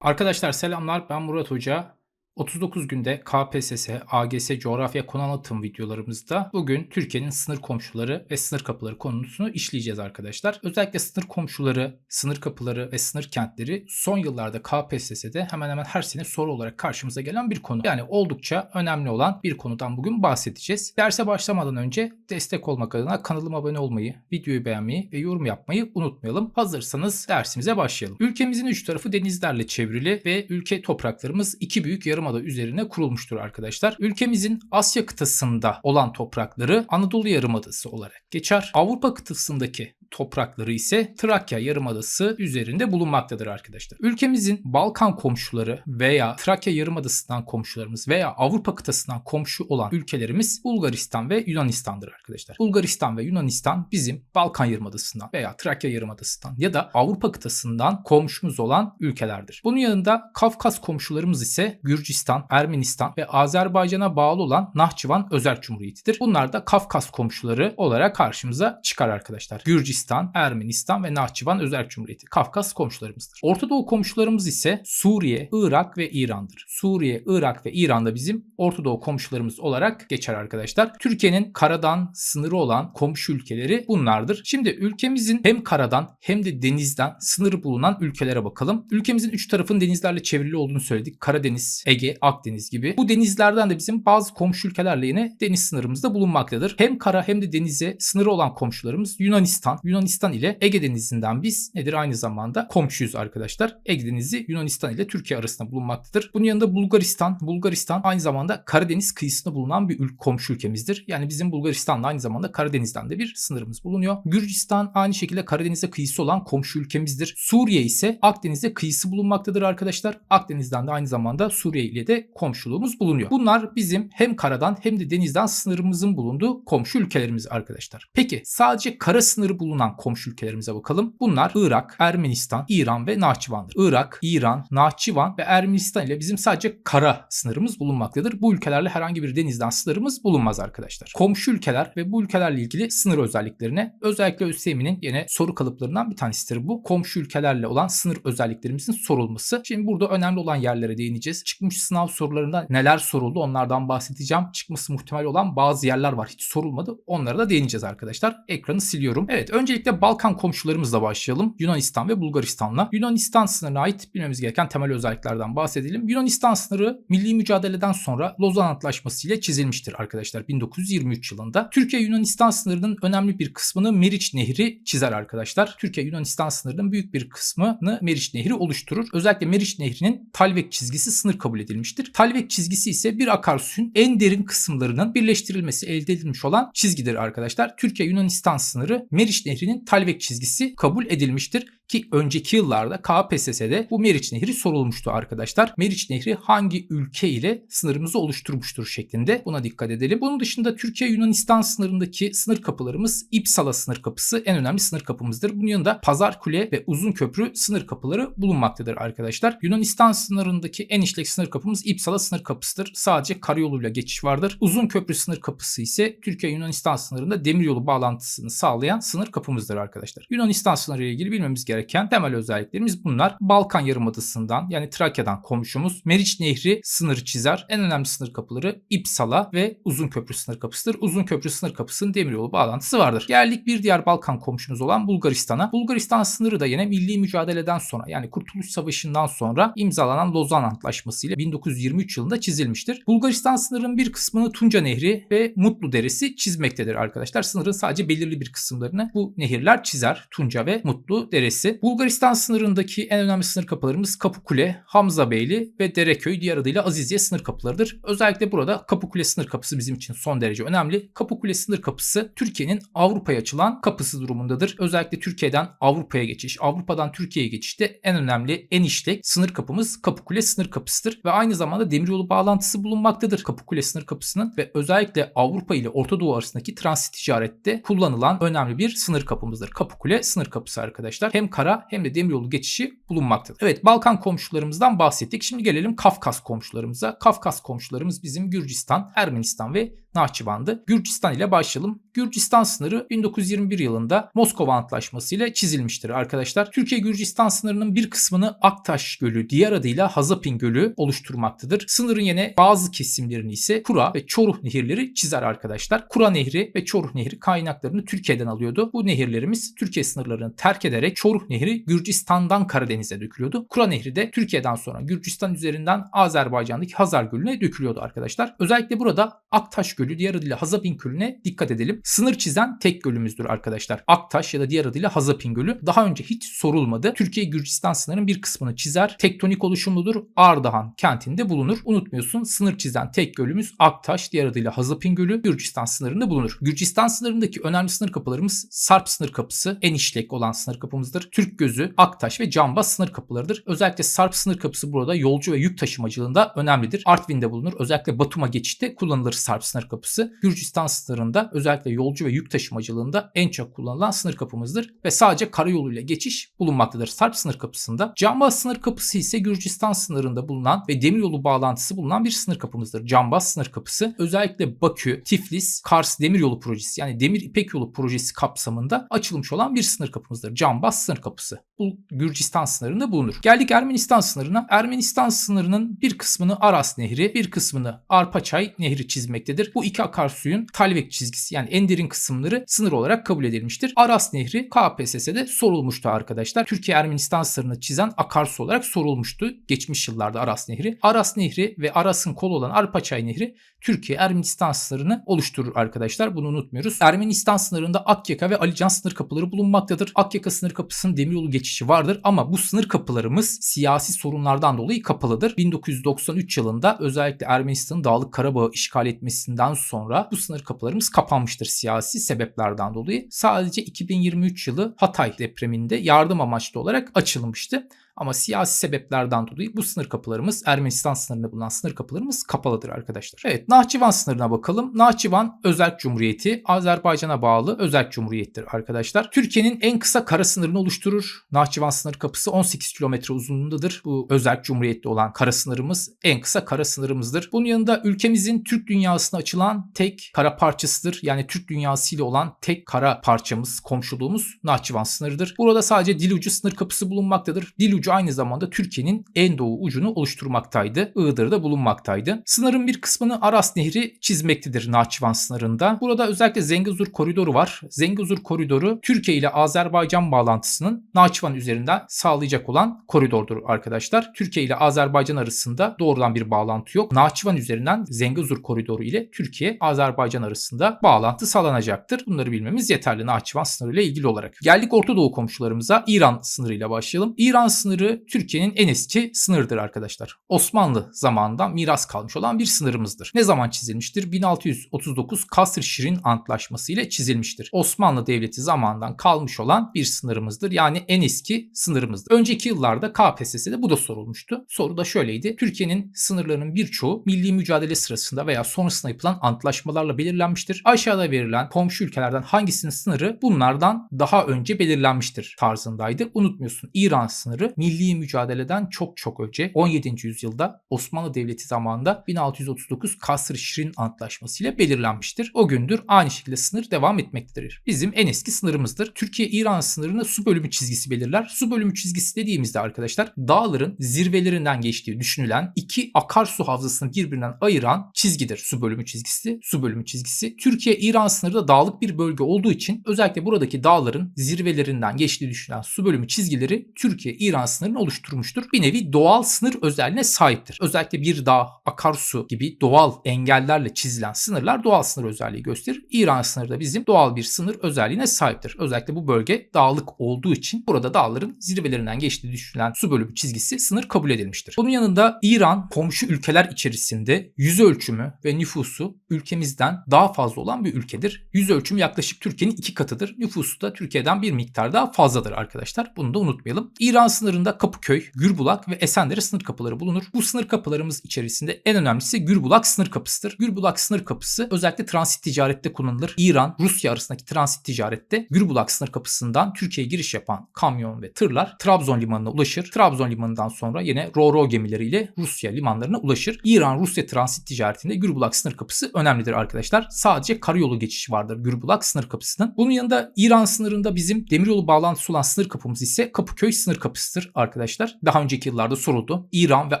Arkadaşlar selamlar ben Murat Hoca. 39 günde KPSS, AGS coğrafya konu anlatım videolarımızda bugün Türkiye'nin sınır komşuları ve sınır kapıları konusunu işleyeceğiz arkadaşlar. Özellikle sınır komşuları, sınır kapıları ve sınır kentleri son yıllarda KPSS'de hemen hemen her sene soru olarak karşımıza gelen bir konu. Yani oldukça önemli olan bir konudan bugün bahsedeceğiz. Derse başlamadan önce destek olmak adına kanalıma abone olmayı, videoyu beğenmeyi ve yorum yapmayı unutmayalım. Hazırsanız dersimize başlayalım. Ülkemizin üç tarafı denizlerle çevrili ve ülke topraklarımız iki büyük yarımada üzerine kurulmuştur arkadaşlar. Ülkemizin Asya kıtasında olan toprakları Anadolu Yarımadası olarak geçer. Avrupa kıtasındaki toprakları ise Trakya Yarımadası üzerinde bulunmaktadır arkadaşlar. Ülkemizin Balkan komşuları veya Trakya Yarımadası'ndan komşularımız veya Avrupa kıtasından komşu olan ülkelerimiz Bulgaristan ve Yunanistan'dır arkadaşlar. Bulgaristan ve Yunanistan bizim Balkan Yarımadası'ndan veya Trakya Yarımadası'ndan ya da Avrupa kıtasından komşumuz olan ülkelerdir. Bunun yanında Kafkas komşularımız ise Gürcistan, Ermenistan ve Azerbaycan'a bağlı olan Nahçıvan Özerk Cumhuriyeti'dir. Bunlar da Kafkas komşuları olarak karşımıza çıkar arkadaşlar. Gürcistan Gürcistan, Ermenistan ve Nahçıvan Özerk Cumhuriyeti. Kafkas komşularımızdır. Orta Doğu komşularımız ise Suriye, Irak ve İran'dır. Suriye, Irak ve İran'da bizim Orta Doğu komşularımız olarak geçer arkadaşlar. Türkiye'nin karadan sınırı olan komşu ülkeleri bunlardır. Şimdi ülkemizin hem karadan hem de denizden sınırı bulunan ülkelere bakalım. Ülkemizin üç tarafın denizlerle çevrili olduğunu söyledik. Karadeniz, Ege, Akdeniz gibi. Bu denizlerden de bizim bazı komşu ülkelerle yine deniz sınırımızda bulunmaktadır. Hem kara hem de denize sınırı olan komşularımız Yunanistan, Yunanistan ile Ege Denizi'nden biz nedir aynı zamanda komşuyuz arkadaşlar. Ege Denizi Yunanistan ile Türkiye arasında bulunmaktadır. Bunun yanında Bulgaristan. Bulgaristan aynı zamanda Karadeniz kıyısında bulunan bir ül komşu ülkemizdir. Yani bizim Bulgaristan'la aynı zamanda Karadeniz'den de bir sınırımız bulunuyor. Gürcistan aynı şekilde Karadeniz'e kıyısı olan komşu ülkemizdir. Suriye ise Akdeniz'e kıyısı bulunmaktadır arkadaşlar. Akdeniz'den de aynı zamanda Suriye ile de komşuluğumuz bulunuyor. Bunlar bizim hem karadan hem de denizden sınırımızın bulunduğu komşu ülkelerimiz arkadaşlar. Peki sadece kara sınırı bulunan komşu ülkelerimize bakalım. Bunlar Irak, Ermenistan, İran ve Nahçıvan'dır. Irak, İran, Nahçıvan ve Ermenistan ile bizim sadece kara sınırımız bulunmaktadır. Bu ülkelerle herhangi bir denizden sınırımız bulunmaz arkadaşlar. Komşu ülkeler ve bu ülkelerle ilgili sınır özelliklerine özellikle ÖSYM'nin yine soru kalıplarından bir tanesidir bu. Komşu ülkelerle olan sınır özelliklerimizin sorulması. Şimdi burada önemli olan yerlere değineceğiz. Çıkmış sınav sorularında neler soruldu onlardan bahsedeceğim. Çıkması muhtemel olan bazı yerler var hiç sorulmadı. Onlara da değineceğiz arkadaşlar. Ekranı siliyorum. Evet önce Öncelikle Balkan komşularımızla başlayalım. Yunanistan ve Bulgaristan'la. Yunanistan sınırına ait bilmemiz gereken temel özelliklerden bahsedelim. Yunanistan sınırı milli mücadeleden sonra Lozan Antlaşması ile çizilmiştir arkadaşlar 1923 yılında. Türkiye Yunanistan sınırının önemli bir kısmını Meriç Nehri çizer arkadaşlar. Türkiye Yunanistan sınırının büyük bir kısmını Meriç Nehri oluşturur. Özellikle Meriç Nehri'nin Talvek çizgisi sınır kabul edilmiştir. Talvek çizgisi ise bir akarsuyun en derin kısımlarının birleştirilmesi elde edilmiş olan çizgidir arkadaşlar. Türkiye Yunanistan sınırı Meriç Nehri'nin Talvek çizgisi kabul edilmiştir. Ki önceki yıllarda KPSS'de bu Meriç Nehri sorulmuştu arkadaşlar. Meriç Nehri hangi ülke ile sınırımızı oluşturmuştur şeklinde buna dikkat edelim. Bunun dışında Türkiye-Yunanistan sınırındaki sınır kapılarımız İpsala sınır kapısı en önemli sınır kapımızdır. Bunun yanında Pazarkule ve Uzun Köprü sınır kapıları bulunmaktadır arkadaşlar. Yunanistan sınırındaki en işlek sınır kapımız İpsala sınır kapısıdır. Sadece karayoluyla geçiş vardır. Uzun Köprü sınır kapısı ise Türkiye-Yunanistan sınırında demiryolu bağlantısını sağlayan sınır kapımızdır arkadaşlar. Yunanistan sınırı ile ilgili bilmemiz gereken gereken temel özelliklerimiz bunlar. Balkan Yarımadası'ndan yani Trakya'dan komşumuz Meriç Nehri sınırı çizer. En önemli sınır kapıları İpsala ve Uzun Köprü sınır kapısıdır. Uzun Köprü sınır kapısının demiryolu bağlantısı vardır. Geldik bir diğer Balkan komşumuz olan Bulgaristan'a. Bulgaristan sınırı da yine milli mücadeleden sonra yani Kurtuluş Savaşı'ndan sonra imzalanan Lozan Antlaşması ile 1923 yılında çizilmiştir. Bulgaristan sınırının bir kısmını Tunca Nehri ve Mutlu Deresi çizmektedir arkadaşlar. Sınırın sadece belirli bir kısımlarını bu nehirler çizer. Tunca ve Mutlu Deresi bölgesi. Bulgaristan sınırındaki en önemli sınır kapılarımız Kapıkule, Hamzabeyli ve Dereköy diğer adıyla Aziziye sınır kapılarıdır. Özellikle burada Kapıkule sınır kapısı bizim için son derece önemli. Kapıkule sınır kapısı Türkiye'nin Avrupa'ya açılan kapısı durumundadır. Özellikle Türkiye'den Avrupa'ya geçiş, Avrupa'dan Türkiye'ye geçişte en önemli, en işlek sınır kapımız Kapıkule sınır kapısıdır ve aynı zamanda demiryolu bağlantısı bulunmaktadır Kapıkule sınır kapısının ve özellikle Avrupa ile Orta Doğu arasındaki transit ticarette kullanılan önemli bir sınır kapımızdır. Kapıkule sınır kapısı arkadaşlar. Hem kara hem de demiryolu geçişi bulunmaktadır. Evet Balkan komşularımızdan bahsettik. Şimdi gelelim Kafkas komşularımıza. Kafkas komşularımız bizim Gürcistan, Ermenistan ve Nahçıvan'dı. Gürcistan ile başlayalım. Gürcistan sınırı 1921 yılında Moskova Antlaşması ile çizilmiştir arkadaşlar. Türkiye-Gürcistan sınırının bir kısmını Aktaş Gölü, diğer adıyla Hazapin Gölü oluşturmaktadır. Sınırın yine bazı kesimlerini ise Kura ve Çoruh nehirleri çizer arkadaşlar. Kura Nehri ve Çoruh Nehri kaynaklarını Türkiye'den alıyordu. Bu nehirlerimiz Türkiye sınırlarını terk ederek Çoruh Nehri Gürcistan'dan Karadeniz'e dökülüyordu. Kura Nehri de Türkiye'den sonra Gürcistan üzerinden Azerbaycan'daki Hazar Gölü'ne dökülüyordu arkadaşlar. Özellikle burada Aktaş Gölü diğer adıyla Hazapin Gölü'ne dikkat edelim. Sınır çizen tek gölümüzdür arkadaşlar. Aktaş ya da diğer adıyla Hazapin Gölü. Daha önce hiç sorulmadı. Türkiye Gürcistan sınırının bir kısmını çizer. Tektonik oluşumludur. Ardahan kentinde bulunur. Unutmuyorsun sınır çizen tek gölümüz Aktaş diğer adıyla Hazapin Gölü Gürcistan sınırında bulunur. Gürcistan sınırındaki önemli sınır kapılarımız Sarp sınır kapısı en işlek olan sınır kapımızdır. Türk Gözü, Aktaş ve Cambaz sınır kapılarıdır. Özellikle Sarp sınır kapısı burada yolcu ve yük taşımacılığında önemlidir. Artvin'de bulunur. Özellikle Batum'a geçişte kullanılır Sarp sınır kapısı. Gürcistan sınırında özellikle yolcu ve yük taşımacılığında en çok kullanılan sınır kapımızdır ve sadece karayoluyla geçiş bulunmaktadır Sarp sınır kapısında. Cambaz sınır kapısı ise Gürcistan sınırında bulunan ve demiryolu bağlantısı bulunan bir sınır kapımızdır. Cambaz sınır kapısı özellikle Bakü, Tiflis, Kars demiryolu projesi yani Demir İpek Yolu projesi kapsamında açılmış olan bir sınır kapımızdır. Cambaz sınır kapısı. Bu Gürcistan sınırında bulunur. Geldik Ermenistan sınırına. Ermenistan sınırının bir kısmını Aras Nehri, bir kısmını Arpaçay Nehri çizmektedir. Bu iki akarsuyun Talvek çizgisi yani en derin kısımları sınır olarak kabul edilmiştir. Aras Nehri KPSS'de sorulmuştu arkadaşlar. Türkiye-Ermenistan sınırını çizen akarsu olarak sorulmuştu geçmiş yıllarda Aras Nehri. Aras Nehri ve Aras'ın kolu olan Arpaçay Nehri Türkiye-Ermenistan sınırını oluşturur arkadaşlar. Bunu unutmuyoruz. Ermenistan sınırında Akyaka ve Alican sınır kapıları bulunmaktadır. Akyaka sınır kapısının demiryolu geçişi vardır ama bu sınır kapılarımız siyasi sorunlardan dolayı kapalıdır. 1993 yılında özellikle Ermenistan'ın Dağlık Karabağ'ı işgal etmesinden sonra bu sınır kapılarımız kapanmıştır siyasi sebeplerden dolayı. Sadece 2023 yılı Hatay depreminde yardım amaçlı olarak açılmıştı. Ama siyasi sebeplerden dolayı bu sınır kapılarımız Ermenistan sınırında bulunan sınır kapılarımız kapalıdır arkadaşlar. Evet Nahçıvan sınırına bakalım. Nahçıvan Özerk Cumhuriyeti Azerbaycan'a bağlı Özerk Cumhuriyettir arkadaşlar. Türkiye'nin en kısa kara sınırını oluşturur. Nahçıvan sınır kapısı 18 kilometre uzunluğundadır. Bu Özerk Cumhuriyeti olan kara sınırımız en kısa kara sınırımızdır. Bunun yanında ülkemizin Türk dünyasına açılan tek kara parçasıdır. Yani Türk dünyası ile olan tek kara parçamız, komşuluğumuz Nahçıvan sınırıdır. Burada sadece Dilucu sınır kapısı bulunmaktadır. Dilucu aynı zamanda Türkiye'nin en doğu ucunu oluşturmaktaydı. Iğdır'da bulunmaktaydı. Sınırın bir kısmını Aras Nehri çizmektedir Nahçıvan sınırında. Burada özellikle Zengezur koridoru var. Zengezur koridoru Türkiye ile Azerbaycan bağlantısının Nahçıvan üzerinden sağlayacak olan koridordur arkadaşlar. Türkiye ile Azerbaycan arasında doğrudan bir bağlantı yok. Nahçıvan üzerinden Zengezur koridoru ile Türkiye Azerbaycan arasında bağlantı sağlanacaktır. Bunları bilmemiz yeterli Nahçıvan sınırı ile ilgili olarak. Geldik Orta Doğu komşularımıza. İran sınırıyla başlayalım. İran sınırı Türkiye'nin en eski sınırıdır arkadaşlar. Osmanlı zamanından miras kalmış olan bir sınırımızdır. Ne zaman çizilmiştir? 1639 Kasr Şirin Antlaşması ile çizilmiştir. Osmanlı Devleti zamanından kalmış olan bir sınırımızdır. Yani en eski sınırımızdır. Önceki yıllarda KPSS'de bu da sorulmuştu. Soru da şöyleydi. Türkiye'nin sınırlarının birçoğu milli mücadele sırasında veya sonrasında yapılan antlaşmalarla belirlenmiştir. Aşağıda verilen komşu ülkelerden hangisinin sınırı bunlardan daha önce belirlenmiştir tarzındaydı. Unutmuyorsun İran sınırı milli mücadeleden çok çok önce 17. yüzyılda Osmanlı Devleti zamanında 1639 Kasr-ı Şirin Antlaşması ile belirlenmiştir. O gündür aynı şekilde sınır devam etmektedir. Bizim en eski sınırımızdır. Türkiye-İran sınırını su bölümü çizgisi belirler. Su bölümü çizgisi dediğimizde arkadaşlar dağların zirvelerinden geçtiği düşünülen iki akarsu havzasını birbirinden ayıran çizgidir su bölümü çizgisi. Su bölümü çizgisi. Türkiye-İran sınırı da dağlık bir bölge olduğu için özellikle buradaki dağların zirvelerinden geçtiği düşünülen su bölümü çizgileri Türkiye-İran sınırını oluşturmuştur. Bir nevi doğal sınır özelliğine sahiptir. Özellikle bir dağ, akarsu gibi doğal engellerle çizilen sınırlar doğal sınır özelliği gösterir. İran sınırı da bizim doğal bir sınır özelliğine sahiptir. Özellikle bu bölge dağlık olduğu için burada dağların zirvelerinden geçtiği düşünülen su bölümü çizgisi sınır kabul edilmiştir. Bunun yanında İran komşu ülkeler içerisinde yüz ölçümü ve nüfusu ülkemizden daha fazla olan bir ülkedir. Yüz ölçümü yaklaşık Türkiye'nin iki katıdır. Nüfusu da Türkiye'den bir miktar daha fazladır arkadaşlar. Bunu da unutmayalım. İran sınırını sınırında Kapıköy, Gürbulak ve Esendere sınır kapıları bulunur. Bu sınır kapılarımız içerisinde en önemlisi Gürbulak sınır kapısıdır. Gürbulak sınır kapısı özellikle transit ticarette kullanılır. İran, Rusya arasındaki transit ticarette Gürbulak sınır kapısından Türkiye'ye giriş yapan kamyon ve tırlar Trabzon limanına ulaşır. Trabzon limanından sonra yine ro-ro gemileriyle Rusya limanlarına ulaşır. İran-Rusya transit ticaretinde Gürbulak sınır kapısı önemlidir arkadaşlar. Sadece karayolu geçişi vardır Gürbulak sınır kapısının. Bunun yanında İran sınırında bizim demiryolu bağlantısı olan sınır kapımız ise Kapıköy sınır kapısıdır arkadaşlar. Daha önceki yıllarda soruldu. İran ve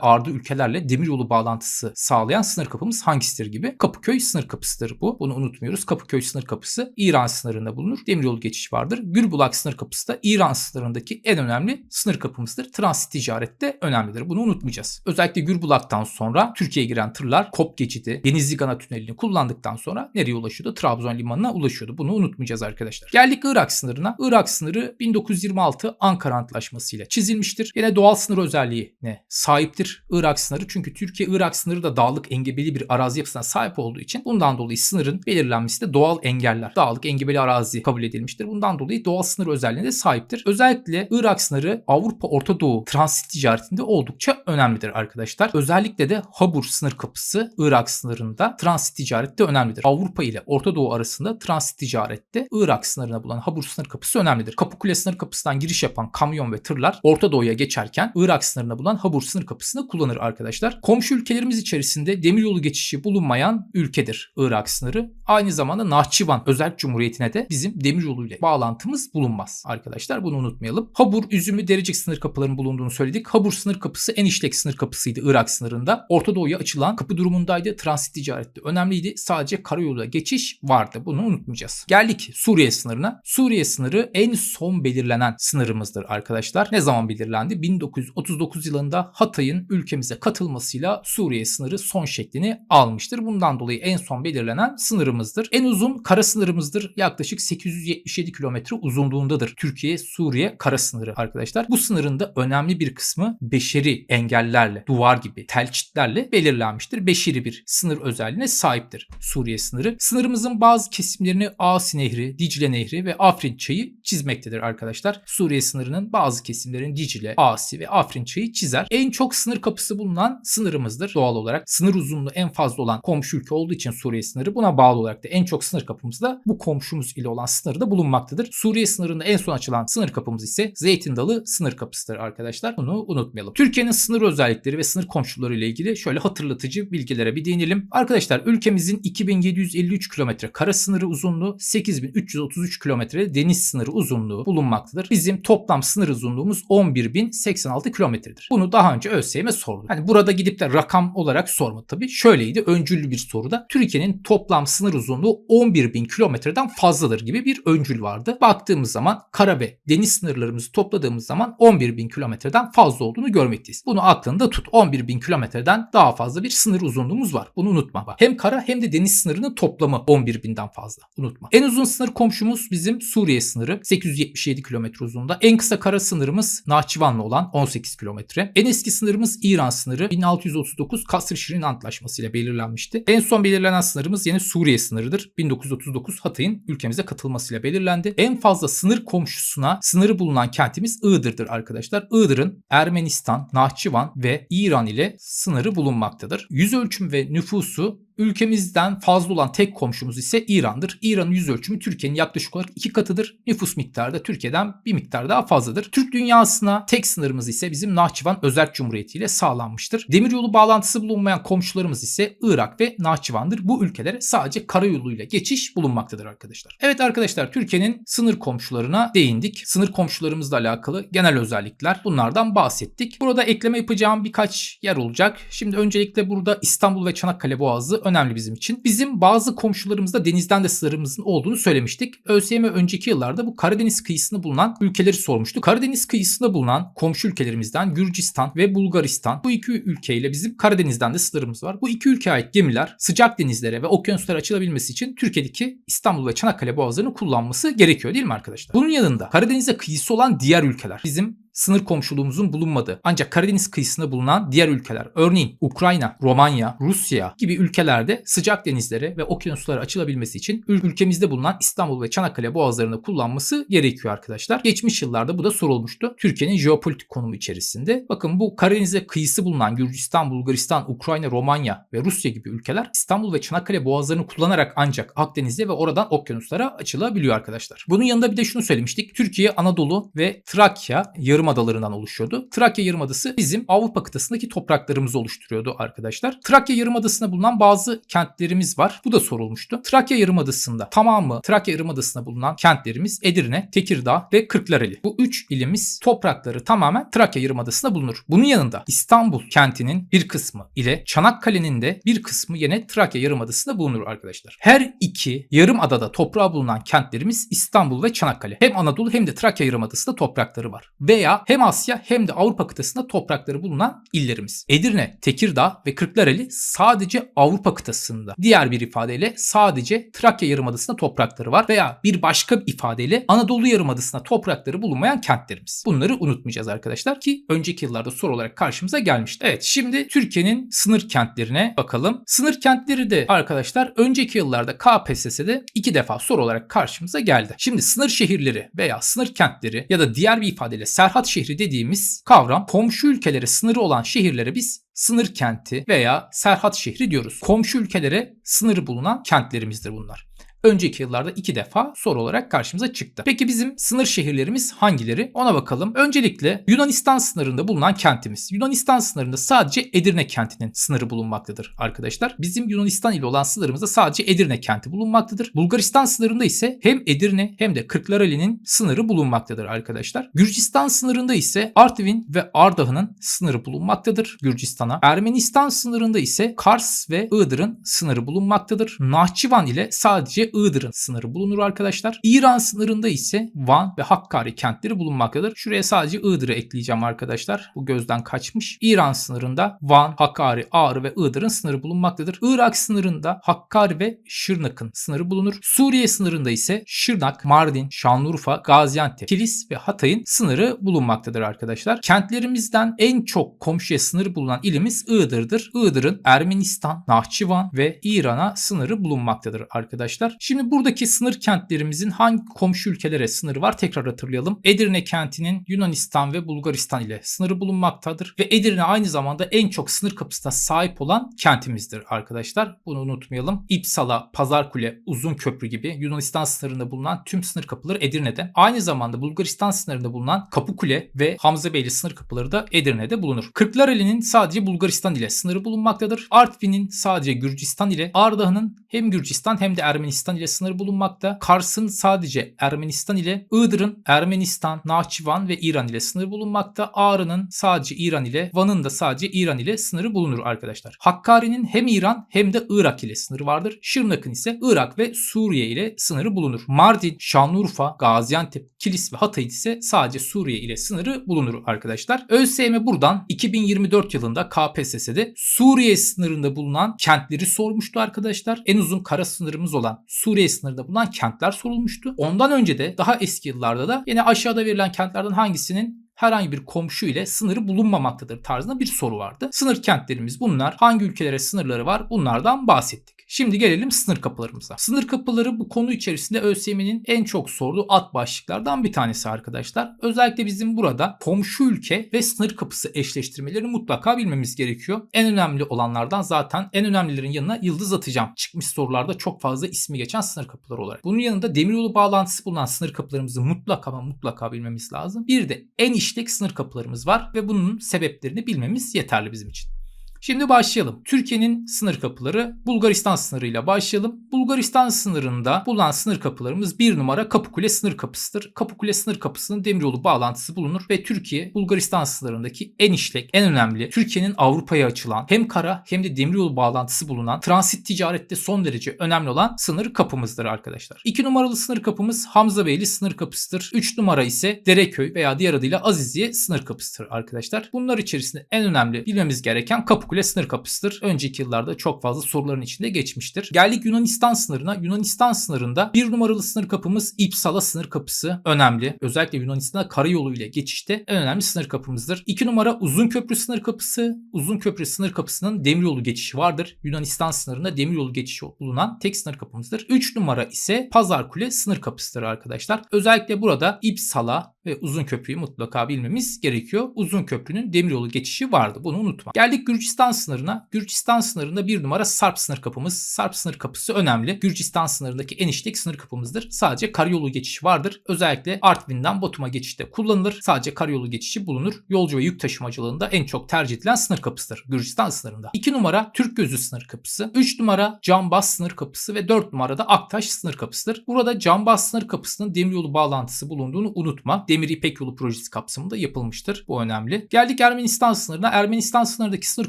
ardı ülkelerle demiryolu bağlantısı sağlayan sınır kapımız hangisidir gibi. Kapıköy sınır kapısıdır bu. Bunu unutmuyoruz. Kapıköy sınır kapısı İran sınırında bulunur. Demiryolu geçişi vardır. Gürbulak sınır kapısı da İran sınırındaki en önemli sınır kapımızdır. Transit ticarette önemlidir. Bunu unutmayacağız. Özellikle Gürbulak'tan sonra Türkiye'ye giren tırlar Kop geçidi, Denizli Gana tünelini kullandıktan sonra nereye ulaşıyordu? Trabzon limanına ulaşıyordu. Bunu unutmayacağız arkadaşlar. Geldik Irak sınırına. Irak sınırı 1926 Ankara Antlaşması ile çizilmiştir. Yine doğal sınır özelliğine sahiptir Irak sınırı. Çünkü Türkiye-Irak sınırı da dağlık engebeli bir arazi yapısına sahip olduğu için bundan dolayı sınırın belirlenmesi de doğal engeller. Dağlık engebeli arazi kabul edilmiştir. Bundan dolayı doğal sınır özelliğine de sahiptir. Özellikle Irak sınırı Avrupa Orta Doğu transit ticaretinde oldukça önemlidir arkadaşlar. Özellikle de Habur sınır kapısı Irak sınırında transit ticarette önemlidir. Avrupa ile Orta Doğu arasında transit ticarette Irak sınırına bulunan Habur sınır kapısı önemlidir. Kapıkule sınır kapısından giriş yapan kamyon ve tırlar Orta Doğu'ya geçerken Irak sınırına bulunan Habur sınır kapısını kullanır arkadaşlar. Komşu ülkelerimiz içerisinde demiryolu geçişi bulunmayan ülkedir Irak sınırı. Aynı zamanda Nahçıvan Özerk Cumhuriyeti'ne de bizim demiryolu ile bağlantımız bulunmaz arkadaşlar. Bunu unutmayalım. Habur, Üzümlü, Derecik sınır kapılarının bulunduğunu söyledik. Habur sınır kapısı en işlek sınır kapısıydı Irak sınırında. Orta Doğu'ya açılan kapı durumundaydı. Transit ticarette önemliydi. Sadece karayoluyla geçiş vardı. Bunu unutmayacağız. Geldik Suriye sınırına. Suriye sınırı en son belirlenen sınırımızdır arkadaşlar. Ne zaman belirlendi? 1939 yılında Hatay'ın ülkemize katılmasıyla Suriye sınırı son şeklini almıştır. Bundan dolayı en son belirlenen sınırımızdır. En uzun kara sınırımızdır. Yaklaşık 877 kilometre uzunluğundadır. Türkiye-Suriye kara sınırı arkadaşlar. Bu sınırın da önemli bir kısmı beşeri engellerle, duvar gibi telçitlerle belirlenmiştir. Beşeri bir sınır özelliğine sahiptir Suriye sınırı. Sınırımızın bazı kesimlerini Asi Nehri, Dicle Nehri ve Afrin Çayı çizmektedir arkadaşlar. Suriye sınırının bazı kesimlerin Dicle, Asi ve Afrin Çayı çizer. En çok sınır kapısı bulunan sınırımızdır doğal olarak. Sınır uzunluğu en fazla olan komşu ülke olduğu için Suriye sınırı buna bağlı olarak da en çok sınır kapımız da bu komşumuz ile olan sınırda bulunmaktadır. Suriye sınırında en son açılan sınır kapımız ise Zeytin Dalı sınır kapısıdır arkadaşlar. Bunu unutmayalım. Türkiye'nin sınır özellikleri ve sınır komşuları ile ilgili şöyle hatırlatıcı bilgilere bir değinelim. Arkadaşlar ülkemizin 2753 kilometre kara sınırı uzunluğu, 8333 kilometre deniz sınırı uzunluğu bulunmaktadır. Bizim toplam sınır uzunluğumuz 11086 kilometredir. Bunu daha önce ÖSYM sordu. Hani burada gidip de rakam olarak sormadı tabii. Şöyleydi öncüllü bir soruda. Türkiye'nin toplam sınır uzunluğu 11.000 kilometreden fazladır gibi bir öncül vardı. Baktığımız zaman kara ve deniz sınırlarımızı topladığımız zaman 11.000 kilometreden fazla olduğunu görmekteyiz. Bunu aklında tut. 11.000 kilometreden daha fazla bir sınır uzunluğumuz var. Bunu unutma bak. Hem kara hem de deniz sınırının toplamı 11.000'den fazla. Unutma. En uzun sınır komşumuz bizim Suriye sınırı. 877 kilometre uzunluğunda. En kısa kara sınırımız Nahçıvan'la olan 18 kilometre. En eski sınırımız İran sınırı 1639 Kasr Şirin Antlaşması ile belirlenmişti. En son belirlenen sınırımız yine Suriye sınırıdır. 1939 Hatay'ın ülkemize katılmasıyla belirlendi. En fazla sınır komşusuna sınırı bulunan kentimiz Iğdır'dır arkadaşlar. Iğdır'ın Ermenistan, Nahçıvan ve İran ile sınırı bulunmaktadır. Yüz ölçüm ve nüfusu Ülkemizden fazla olan tek komşumuz ise İran'dır. İran'ın yüz ölçümü Türkiye'nin yaklaşık olarak iki katıdır. Nüfus miktarı da Türkiye'den bir miktar daha fazladır. Türk dünyasına tek sınırımız ise bizim Nahçıvan Özerk Cumhuriyeti ile sağlanmıştır. Demiryolu bağlantısı bulunmayan komşularımız ise Irak ve Nahçıvan'dır. Bu ülkelere sadece karayoluyla geçiş bulunmaktadır arkadaşlar. Evet arkadaşlar Türkiye'nin sınır komşularına değindik. Sınır komşularımızla alakalı genel özellikler bunlardan bahsettik. Burada ekleme yapacağım birkaç yer olacak. Şimdi öncelikle burada İstanbul ve Çanakkale Boğazı önemli bizim için. Bizim bazı komşularımızda denizden de sınırımızın olduğunu söylemiştik. ÖSYM önceki yıllarda bu Karadeniz kıyısında bulunan ülkeleri sormuştu. Karadeniz kıyısında bulunan komşu ülkelerimizden Gürcistan ve Bulgaristan bu iki ülkeyle bizim Karadeniz'den de sınırımız var. Bu iki ülkeye ait gemiler sıcak denizlere ve okyanuslara açılabilmesi için Türkiye'deki İstanbul ve Çanakkale boğazlarını kullanması gerekiyor değil mi arkadaşlar? Bunun yanında Karadeniz'e kıyısı olan diğer ülkeler bizim sınır komşuluğumuzun bulunmadığı ancak Karadeniz kıyısında bulunan diğer ülkeler örneğin Ukrayna, Romanya, Rusya gibi ülkelerde sıcak denizlere ve okyanuslara açılabilmesi için ül- ülkemizde bulunan İstanbul ve Çanakkale boğazlarını kullanması gerekiyor arkadaşlar. Geçmiş yıllarda bu da sorulmuştu. Türkiye'nin jeopolitik konumu içerisinde. Bakın bu Karadeniz'e kıyısı bulunan Gürcistan, Bulgaristan, Ukrayna, Romanya ve Rusya gibi ülkeler İstanbul ve Çanakkale boğazlarını kullanarak ancak Akdeniz'e ve oradan okyanuslara açılabiliyor arkadaşlar. Bunun yanında bir de şunu söylemiştik. Türkiye, Anadolu ve Trakya yarımadalarından oluşuyordu. Trakya yarımadası bizim Avrupa kıtasındaki topraklarımızı oluşturuyordu arkadaşlar. Trakya yarımadasında bulunan bazı kentlerimiz var. Bu da sorulmuştu. Trakya yarımadasında tamamı Trakya yarımadasında bulunan kentlerimiz Edirne, Tekirdağ ve Kırklareli. Bu üç ilimiz toprakları tamamen Trakya yarımadasında bulunur. Bunun yanında İstanbul kentinin bir kısmı ile Çanakkale'nin de bir kısmı yine Trakya yarımadasında bulunur arkadaşlar. Her iki yarım adada toprağı bulunan kentlerimiz İstanbul ve Çanakkale. Hem Anadolu hem de Trakya yarımadasında toprakları var. Veya hem Asya hem de Avrupa kıtasında toprakları bulunan illerimiz. Edirne, Tekirdağ ve Kırklareli sadece Avrupa kıtasında. Diğer bir ifadeyle sadece Trakya yarımadasında toprakları var veya bir başka ifadeyle Anadolu yarımadasında toprakları bulunmayan kentlerimiz. Bunları unutmayacağız arkadaşlar ki önceki yıllarda soru olarak karşımıza gelmişti. Evet şimdi Türkiye'nin sınır kentlerine bakalım. Sınır kentleri de arkadaşlar önceki yıllarda KPSS'de iki defa soru olarak karşımıza geldi. Şimdi sınır şehirleri veya sınır kentleri ya da diğer bir ifadeyle Serhat şehri dediğimiz kavram komşu ülkelere sınırı olan şehirlere biz sınır kenti veya Serhat şehri diyoruz. Komşu ülkelere sınırı bulunan kentlerimizdir bunlar. Önceki yıllarda iki defa soru olarak karşımıza çıktı. Peki bizim sınır şehirlerimiz hangileri? Ona bakalım. Öncelikle Yunanistan sınırında bulunan kentimiz. Yunanistan sınırında sadece Edirne kentinin sınırı bulunmaktadır arkadaşlar. Bizim Yunanistan ile olan sınırımızda sadece Edirne kenti bulunmaktadır. Bulgaristan sınırında ise hem Edirne hem de Kırklareli'nin sınırı bulunmaktadır arkadaşlar. Gürcistan sınırında ise Artvin ve Ardahan'ın sınırı bulunmaktadır Gürcistan'a. Ermenistan sınırında ise Kars ve Iğdır'ın sınırı bulunmaktadır. Nahçıvan ile sadece Iğdır'ın sınırı bulunur arkadaşlar. İran sınırında ise Van ve Hakkari kentleri bulunmaktadır. Şuraya sadece Iğdır'ı ekleyeceğim arkadaşlar. Bu gözden kaçmış. İran sınırında Van, Hakkari, Ağrı ve Iğdır'ın sınırı bulunmaktadır. Irak sınırında Hakkari ve Şırnak'ın sınırı bulunur. Suriye sınırında ise Şırnak, Mardin, Şanlıurfa, Gaziantep, Kilis ve Hatay'ın sınırı bulunmaktadır arkadaşlar. Kentlerimizden en çok komşuya sınır bulunan ilimiz Iğdır'dır. Iğdır'ın Ermenistan, Nahçıvan ve İran'a sınırı bulunmaktadır arkadaşlar. Şimdi buradaki sınır kentlerimizin hangi komşu ülkelere sınırı var tekrar hatırlayalım. Edirne kentinin Yunanistan ve Bulgaristan ile sınırı bulunmaktadır ve Edirne aynı zamanda en çok sınır kapısına sahip olan kentimizdir arkadaşlar. Bunu unutmayalım. İpsala, Pazarkule, Uzunköprü gibi Yunanistan sınırında bulunan tüm sınır kapıları Edirne'de. Aynı zamanda Bulgaristan sınırında bulunan Kapıkule ve Hamzabeyli sınır kapıları da Edirne'de bulunur. Kırklareli'nin sadece Bulgaristan ile sınırı bulunmaktadır. Artvin'in sadece Gürcistan ile, Ardahan'ın hem Gürcistan hem de Ermenistan ile sınırı bulunmakta. Kars'ın sadece Ermenistan ile, Iğdır'ın Ermenistan, Nahçıvan ve İran ile sınırı bulunmakta. Ağrı'nın sadece İran ile, Van'ın da sadece İran ile sınırı bulunur arkadaşlar. Hakkari'nin hem İran hem de Irak ile sınırı vardır. Şırnak'ın ise Irak ve Suriye ile sınırı bulunur. Mardin, Şanlıurfa, Gaziantep, Kilis ve Hatay ise sadece Suriye ile sınırı bulunur arkadaşlar. ÖSYM buradan 2024 yılında KPSS'de Suriye sınırında bulunan kentleri sormuştu arkadaşlar. En uzun kara sınırımız olan Suriye sınırında bulunan kentler sorulmuştu. Ondan önce de daha eski yıllarda da yine aşağıda verilen kentlerden hangisinin herhangi bir komşu ile sınırı bulunmamaktadır tarzında bir soru vardı. Sınır kentlerimiz bunlar. Hangi ülkelere sınırları var? Bunlardan bahsettik. Şimdi gelelim sınır kapılarımıza. Sınır kapıları bu konu içerisinde ÖSYM'nin en çok sorduğu alt başlıklardan bir tanesi arkadaşlar. Özellikle bizim burada komşu ülke ve sınır kapısı eşleştirmeleri mutlaka bilmemiz gerekiyor. En önemli olanlardan zaten en önemlilerin yanına yıldız atacağım. Çıkmış sorularda çok fazla ismi geçen sınır kapıları olarak. Bunun yanında demiryolu bağlantısı bulunan sınır kapılarımızı mutlaka ama mutlaka bilmemiz lazım. Bir de en işlek sınır kapılarımız var ve bunun sebeplerini bilmemiz yeterli bizim için. Şimdi başlayalım. Türkiye'nin sınır kapıları Bulgaristan sınırıyla başlayalım. Bulgaristan sınırında bulunan sınır kapılarımız bir numara Kapıkule sınır kapısıdır. Kapıkule sınır kapısının demiryolu bağlantısı bulunur ve Türkiye Bulgaristan sınırındaki en işlek, en önemli, Türkiye'nin Avrupa'ya açılan hem kara hem de demiryolu bağlantısı bulunan transit ticarette son derece önemli olan sınır kapımızdır arkadaşlar. 2 numaralı sınır kapımız Hamzabeyli sınır kapısıdır. 3 numara ise Dereköy veya diğer adıyla Aziziye sınır kapısıdır arkadaşlar. Bunlar içerisinde en önemli bilmemiz gereken Kapıkule Kapıkule sınır kapısıdır. Önceki yıllarda çok fazla soruların içinde geçmiştir. Geldik Yunanistan sınırına. Yunanistan sınırında bir numaralı sınır kapımız İpsala sınır kapısı önemli. Özellikle Yunanistan'a karayolu ile geçişte en önemli sınır kapımızdır. 2 numara Uzunköprü sınır kapısı. Uzunköprü sınır kapısının demiryolu geçişi vardır. Yunanistan sınırında demiryolu geçişi bulunan tek sınır kapımızdır. 3 numara ise Pazarkule sınır kapısıdır arkadaşlar. Özellikle burada İpsala ve Uzunköprü'yü mutlaka bilmemiz gerekiyor. Uzunköprü'nün demiryolu geçişi vardı. Bunu unutma. Geldik Gürcistan sınırına. Gürcistan sınırında bir numara Sarp sınır kapımız. Sarp sınır kapısı önemli. Gürcistan sınırındaki en işlek sınır kapımızdır. Sadece karayolu geçişi vardır. Özellikle Artvin'den Batum'a geçişte kullanılır. Sadece karayolu geçişi bulunur. Yolcu ve yük taşımacılığında en çok tercih edilen sınır kapısıdır. Gürcistan sınırında. 2 numara Türk Gözü sınır kapısı. 3 numara Cambaz sınır kapısı ve 4 numarada Aktaş sınır kapısıdır. Burada Cambaz sınır kapısının demiryolu bağlantısı bulunduğunu unutma. Demir İpek Yolu projesi kapsamında yapılmıştır. Bu önemli. Geldik Ermenistan sınırına. Ermenistan sınırındaki sınır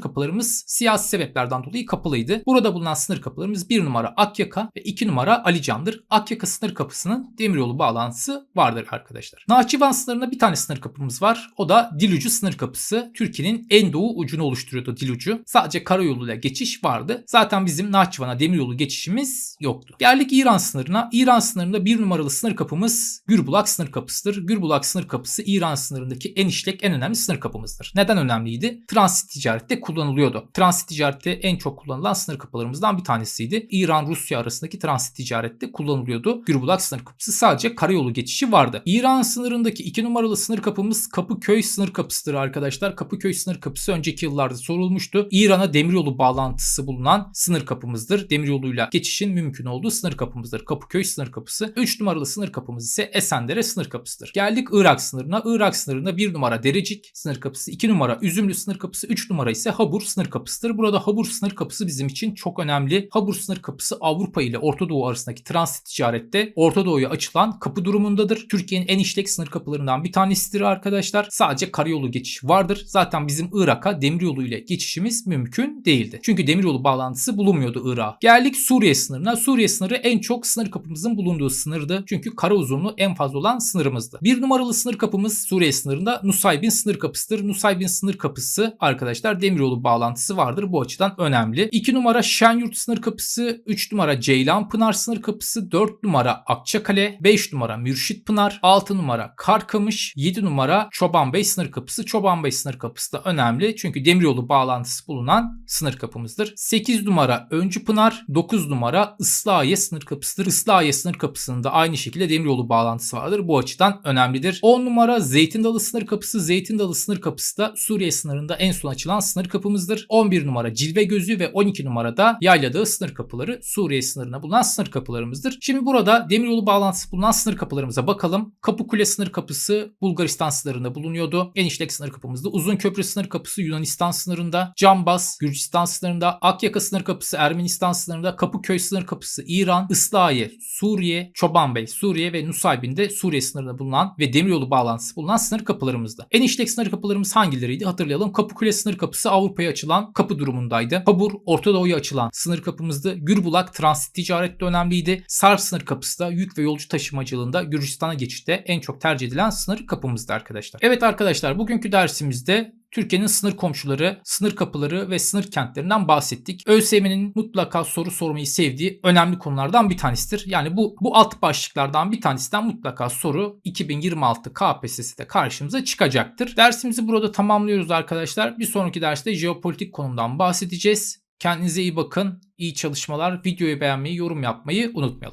kapılarımız siyasi sebeplerden dolayı kapalıydı. Burada bulunan sınır kapılarımız 1 numara Akyaka ve 2 numara Alican'dır. Akyaka sınır kapısının demiryolu bağlantısı vardır arkadaşlar. Nahçıvan sınırında bir tane sınır kapımız var. O da Dilucu sınır kapısı. Türkiye'nin en doğu ucunu oluşturuyordu Dilucu. Sadece karayoluyla geçiş vardı. Zaten bizim Nahçıvan'a demiryolu geçişimiz yoktu. Geldik İran sınırına. İran sınırında bir numaralı sınır kapımız Gürbulak sınır kapısıdır. Gürbulak sınır kapısı İran sınırındaki en işlek en önemli sınır kapımızdır. Neden önemliydi? Transit ticarette kullanılıyordu. Transit ticarette en çok kullanılan sınır kapılarımızdan bir tanesiydi. İran-Rusya arasındaki transit ticarette kullanılıyordu. Gürbulak sınır kapısı sadece karayolu geçişi vardı. İran sınırındaki iki numaralı sınır kapımız Kapıköy sınır kapısıdır arkadaşlar. Kapıköy sınır kapısı önceki yıllarda sorulmuştu. İran'a demiryolu bağlantısı bulunan sınır kapımızdır. Demiryoluyla geçişin mümkün olduğu sınır kapımızdır. Kapıköy sınır kapısı. 3 numaralı sınır kapımız ise Esendere sınır kapısıdır. Geldik Irak sınırına. Irak sınırında 1 numara Derecik sınır kapısı, 2 numara Üzümlü sınır kapısı, 3 numara ise Habur sınır kapısıdır. Burada Habur sınır kapısı bizim için çok önemli. Habur sınır kapısı Avrupa ile Orta Doğu arasındaki transit ticarette Orta Doğu'ya açılan kapı durumundadır. Türkiye'nin en işlek sınır kapılarından bir tanesidir arkadaşlar. Sadece karayolu geçiş vardır. Zaten bizim Irak'a demiryolu ile geçişimiz mümkün değildi. Çünkü demiryolu bağlantısı bulunmuyordu Irak'a. Geldik Suriye sınırına. Suriye sınırı en çok sınır kapımızın bulunduğu sınırdı. Çünkü kara uzunluğu en fazla olan sınırımızdı. Bir numaralı sınır kapımız Suriye sınırında Nusaybin sınır kapısıdır. Nusaybin sınır kapısı arkadaşlar demiryolu bağlantısı vardır. Bu açıdan önemli. 2 numara Şenyurt sınır kapısı, 3 numara Ceylan Pınar sınır kapısı, 4 numara Akçakale, 5 numara Mürşit Pınar, 6 numara Karkamış, 7 numara Çoban Bey sınır kapısı. Çoban Bey sınır kapısı da önemli. Çünkü demiryolu bağlantısı bulunan sınır kapımızdır. 8 numara Öncü Pınar, 9 numara Islahiye sınır kapısıdır. Islahiye sınır kapısında aynı şekilde demiryolu bağlantısı vardır. Bu açıdan önemlidir. 10 numara Zeytin Dalı sınır kapısı. Zeytin Dalı sınır kapısı da Suriye sınırında en son açılan sınır kapımızdır. 11 numara Cilve Gözü ve 12 numarada Yayladağı sınır kapıları Suriye sınırına bulunan sınır kapılarımızdır. Şimdi burada demiryolu bağlantısı bulunan sınır kapılarımıza bakalım. Kapıkule sınır kapısı Bulgaristan sınırında bulunuyordu. En işlek sınır kapımızda. Uzun Köprü sınır kapısı Yunanistan sınırında. Cambaz Gürcistan sınırında. Akyaka sınır kapısı Ermenistan sınırında. Kapıköy sınır kapısı İran. Islahiye Suriye. Çobanbey Suriye ve Nusaybin'de Suriye sınırında bulunan ve demiryolu bağlantısı bulunan sınır kapılarımızda. En işlek sınır kapılarımız hangileriydi hatırlayalım. Kapıkule sınır kapısı Avrupa'ya açılan kapı durumundaydı. Habur Orta Doğu'ya açılan sınır kapımızdı. Gürbulak transit ticarette önemliydi. Sarp sınır kapısı da yük ve yolcu taşımacılığında Gürcistan'a geçişte en çok tercih edilen sınır kapımızdı arkadaşlar. Evet arkadaşlar bugünkü dersimizde Türkiye'nin sınır komşuları, sınır kapıları ve sınır kentlerinden bahsettik. ÖSYM'nin mutlaka soru sormayı sevdiği önemli konulardan bir tanesidir. Yani bu bu alt başlıklardan bir tanesinden mutlaka soru 2026 KPSS'de karşımıza çıkacaktır. Dersimizi burada tamamlıyoruz arkadaşlar. Bir sonraki derste jeopolitik konumdan bahsedeceğiz. Kendinize iyi bakın, iyi çalışmalar, videoyu beğenmeyi, yorum yapmayı unutmayalım.